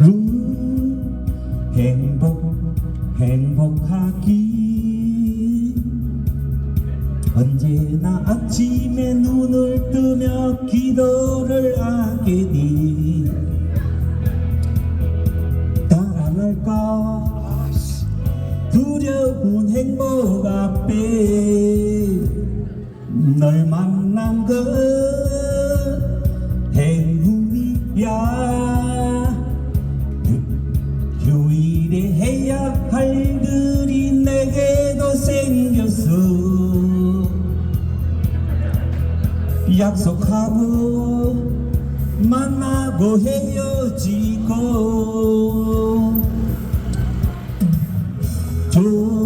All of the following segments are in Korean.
음, 행복 행복하기. 언제나 아침에 눈을 뜨며 기도를 하게 니? 따라갈까? 두려운 행복 앞에 널 만난 것 행운이야 약속하고 만나고 헤어지고 조금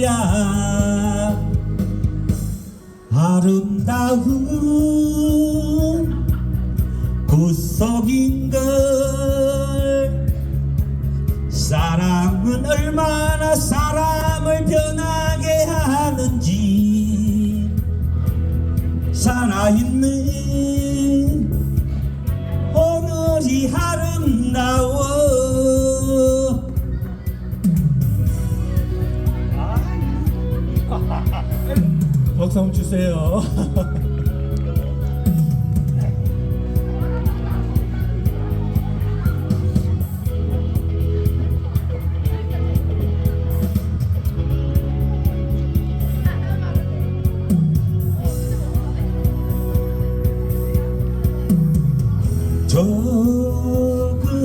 온 거야 아름다운 구석인걸. 사랑은 얼마나 사람을 변하게 하는지. 살아있는 오늘이 아름다워 박수 주세요.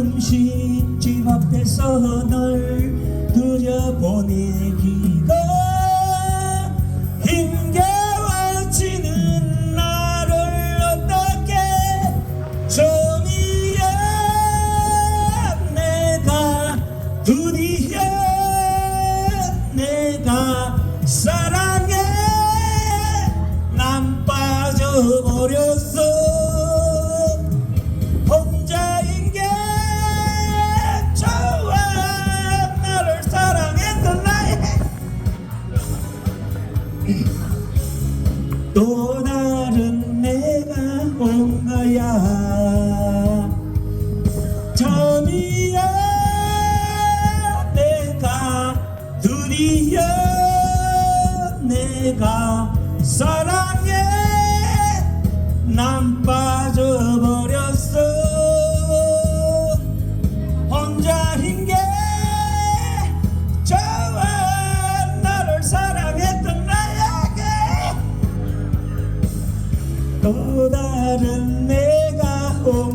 조금씩 집 앞에서 널 또 다른 내가 온 거야. 점이야 내가 드디어 내가 사랑해. 난 빠져 또 다른 내가 온